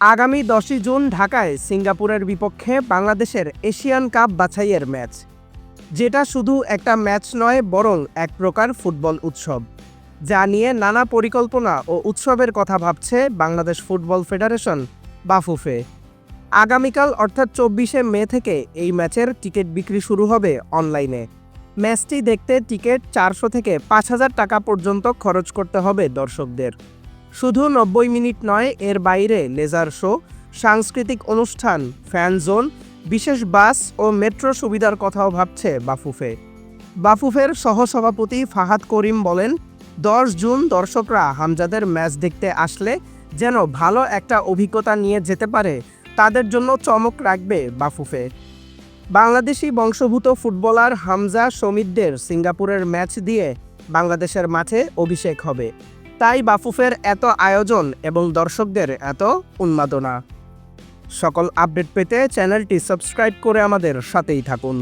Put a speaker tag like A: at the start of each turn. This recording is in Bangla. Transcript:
A: আগামী দশই জুন ঢাকায় সিঙ্গাপুরের বিপক্ষে বাংলাদেশের এশিয়ান কাপ বাছাইয়ের ম্যাচ। যেটা শুধু একটা ম্যাচ নয়, বরং এক প্রকার ফুটবল উৎসব। যা নিয়ে নানা পরিকল্পনা ও উৎসবের কথা ভাবছে বাংলাদেশ ফুটবল ফেডারেশন, বাফুফে। আগামীকাল, অর্থাৎ চব্বিশে মে থেকে এই ম্যাচের টিকিট বিক্রি শুরু হবে অনলাইনে। ম্যাচটি দেখতে টিকিট চারশো থেকে পাঁচ হাজার টাকা পর্যন্ত খরচ করতে হবে দর্শকদের। শুধু নব্বই মিনিট নয়, এর বাইরে লেজার শো, সাংস্কৃতিক অনুষ্ঠান, ফ্যান জোন, বিশেষ বাস ও মেট্রো সুবিধার কথাও ভাবছে বাফুফে। বাফুফের সহসভাপতি ফাহাদ করিম বলেন, দশ জুন দর্শকরা হামজাদের ম্যাচ দেখতে আসলে যেন ভালো একটা অভিজ্ঞতা নিয়ে যেতে পারে, তাদের জন্য চমক রাখবে বাফুফে। বাংলাদেশি বংশভূত ফুটবলার হামজা সমিতদের সিঙ্গাপুরের ম্যাচ দিয়ে বাংলাদেশের মাঠে অভিষেক হবে। তাই বাফুফের এত আয়োজন এবং দর্শকদের এত উন্মাদনা। সকল আপডেট পেতে চ্যানেলটি সাবস্ক্রাইব করে আমাদের সাথেই থাকুন।